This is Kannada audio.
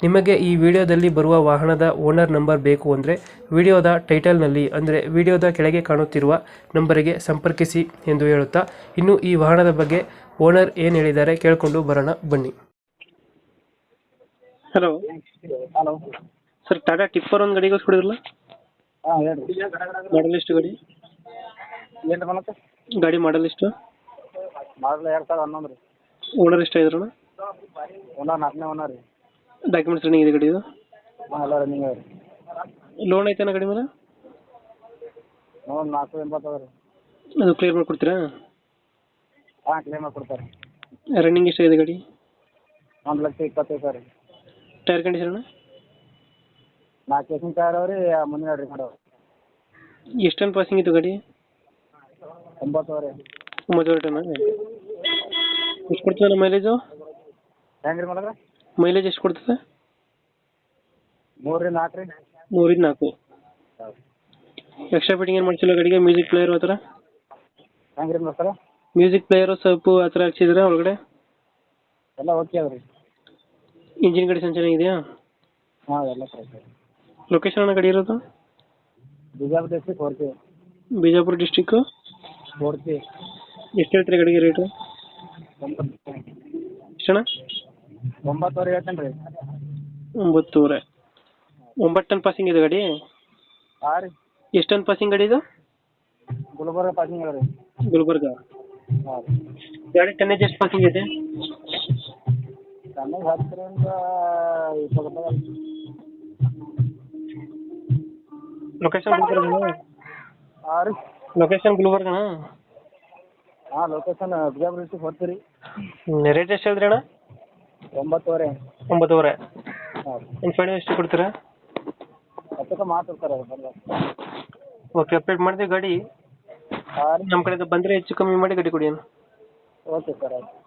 ನಿಮಗೆ ಈ ವಿಡಿಯೋದಲ್ಲಿ ಬರುವ ವಾಹನದ ಓನರ್ ನಂಬರ್ ಬೇಕು ಅಂದರೆ ವಿಡಿಯೋದ ಟೈಟಲ್ನಲ್ಲಿ ಅಂದರೆ ವಿಡಿಯೋದ ಕೆಳಗೆ ಕಾಣುತ್ತಿರುವ ನಂಬರಿಗೆ ಸಂಪರ್ಕಿಸಿ ಎಂದು ಹೇಳುತ್ತಾ ಇನ್ನು ಈ ವಾಹನದ ಬಗ್ಗೆ ಓನರ್ ಏನು ಹೇಳಿದ್ದಾರೆ ಕೇಳಿಕೊಂಡು ಬರೋಣ ಬನ್ನಿ. Hello hello sir Tata tipper ಒಂದು ಗಾಡಿ ಹಾಂ ಹೇಳ್ರಿ. ಮಾಡಲ್ ಎಷ್ಟು ಗಾಡಿ? ಏನು ಗಾಡಿ ಮಾಡಲ್ ಎಷ್ಟು? ಮಾಡಲ್ ಎರಡು ಸಾವಿರದ ಹನ್ನೊಂದು ರೀ ಓನರ್ ಎಷ್ಟು ಇದ್ರಣ್ಣ ಓನರ್ ನಾಲ್ಕನೇ ಓನರ್ ರೀ. ಡಾಕ್ಯುಮೆಂಟ್ಸ್ ರನ್ನಿಂಗ್ ಇದೆ ಗಾಡಿದು ಹಾಂ ಎಲ್ಲ ರನ್ನಿಂಗ್ ಅದ ರೀ ಲೋನ್ ಐತೆನ ಗಾಡಿ ಮೇಲೆ? ನೋಡಿ ನಾಲ್ಕು ಎಂಬತ್ತು ಅದ ರೀ. ಅದು ಕ್ಲಿಯರ್ ಮಾಡಿಕೊಡ್ತೀರಾ? ಹಾಂ ಕ್ಲೇಮ್ ಮಾಡಿ ಕೊಡ್ತಾರೆ ರನ್ನಿಂಗ್ ಎಷ್ಟಾಗಿದೆ ಗಾಡಿ? ಒಂದು ಲಕ್ಷ ಇಪ್ಪತ್ತೈದು ಸಾವಿರ ರೀ. ಟೈರ್ ಕಂಡೀಷನ್ ನಾಲ್ಕು ಕೇಸಿನ ಟೈರ್ ಅವ ರೀ ಮುಂದಿನ ರೀ ಮಾಡೋ ಎಷ್ಟು ಟನ್ ಪಾಸಿಂಗ್ ಇತ್ತು ಗಾಡಿ? ಒಂಬತ್ತು ಅವ ರೀ ಒಂಬತ್ತುವರೆ ಟನ್ ಎಷ್ಟು ಕೊಡ್ತೀವಿ ಮೈಲೇಜು ಹೆಂಗೆ ರೀ ಮಾಡಿದ್ರೆ ಮೈಲೇಜ್ ಎಷ್ಟು ಕೊಡ್ತದೆ? ಮೂರು ರೀ ನಾಲ್ಕು ರೀ ಮೂರಿಂದ ನಾಲ್ಕು ಎಕ್ಸ್ಟ್ರಾ ಫಿಟ್ಟಿಂಗ್ ಏನು ಮಾಡ್ಸಿಲ್ಲ ಗಾಡಿಗೆ? ಮ್ಯೂಸಿಕ್ ಪ್ಲೇಯರ್ ಆ ಥರ? ಹೆಂಗೆ ರೀ ಮಾಡ್ತಾರೆ ಮ್ಯೂಸಿಕ್ ಪ್ಲೇಯರ್ ಸೊಪ್ಪು ಆ ಥರ ಹಾಕ್ಸಿದ್ರೆ ಒಳಗಡೆ? ಎಲ್ಲ ಓಕೆ ಅದ ರೀ ಇಂಜಿನ್ ಕಂಡೀಷನ್ ಚೆನ್ನಾಗಿದೆಯಾ ಹಾಂ ಎಲ್ಲ ಕರೆಕ್ಟ್ ರೀ ಲೊಕೇಶನ್ ಅನ್ನೋ ಗಾಡಿ ಇರೋದು? ಬಿಜಾಪುರ ಡಿಸ್ಟ್ರಿಕ್ ಹೋರ್ತಿ ಬಿಜಾಪುರ ಡಿಸ್ಟಿಕ್ಕು ಹೋರ್ತಿ ಎಷ್ಟು ಹೇಳ್ತೀರಿ ಗಾಡಿಗೆ ರೇಟು ಎಷ್ಟಣ್ಣ ಒಂಬತ್ತುವರೆ ಹೇಳ್ತೇನೆ ರೀ. ಒಂಬತ್ತೂವರೆ. ಒಂಬತ್ತು ಟನ್ ಪಾಸಿಂಗ್ ಇದೆ ಗಾಡಿ? ಹಾಂ ರೀ. ಎಷ್ಟು ಟನ್ ಪಾಸಿಂಗ್ ಗಾಡಿ ಇದು? ಗುಲ್ಬರ್ಗ ಪಾಸಿಂಗ್ ರೀ. ಗುಲ್ಬರ್ಗ. ಹಾಂ ರೀ. ಗಾಡಿ ಟನ್ನೇಜ್ ಎಷ್ಟು ಪಾಸಿಂಗ್ ಇದೆ ಚೆನ್ನಾಗಿ ಹತ್ತರಿಂದ ಇಪ್ಪತ್ತು ರೂಪಾಯಿ ಲೊಕೇಶನ್ ಗುಲ್ಬರ್ಗ ಹಾಂ ರೀ. ಲೊಕೇಶನ್ ಗುಲ್ಬರ್ಗನಾ? ಹಾಂ ಲೊಕೇಶನ್ ಬಿಜಾಪುರ ಡಿಸ್ಟ್ರಿಕ್ ಹೋಗ್ತೀರಿ ರೇಟ್ ಎಷ್ಟು ಹೇಳಿದ್ರಿ ಅಣ್ಣ? ಒಂಬತ್ತುವರೆ. ಒಂಬತ್ತುವರೆ. ಹೌದು. ಒಂದು ಫೈನಲ್ ಎಷ್ಟು ಕೊಡ್ತೀರಾ? ಹತ್ತಕ್ಕೆ ಮಾತಾಡ್ತಾರೆ ಅದು ಬಂದ ಓಕೆ ಅಪ್ಡೇಟ್ ಮಾಡಿದೆ ಗಾಡಿ. ಹಾಂ. ರೀ ನಮ್ಮ ಕಡೆಯಿಂದ ಬಂದರೆ ಹೆಚ್ಚು ಕಮ್ಮಿ ಮಾಡಿ ಗಾಡಿ ಕೊಡಿ ಅಣ್ಣ. ಓಕೆ ಸರ್ ಆಯ್ತು.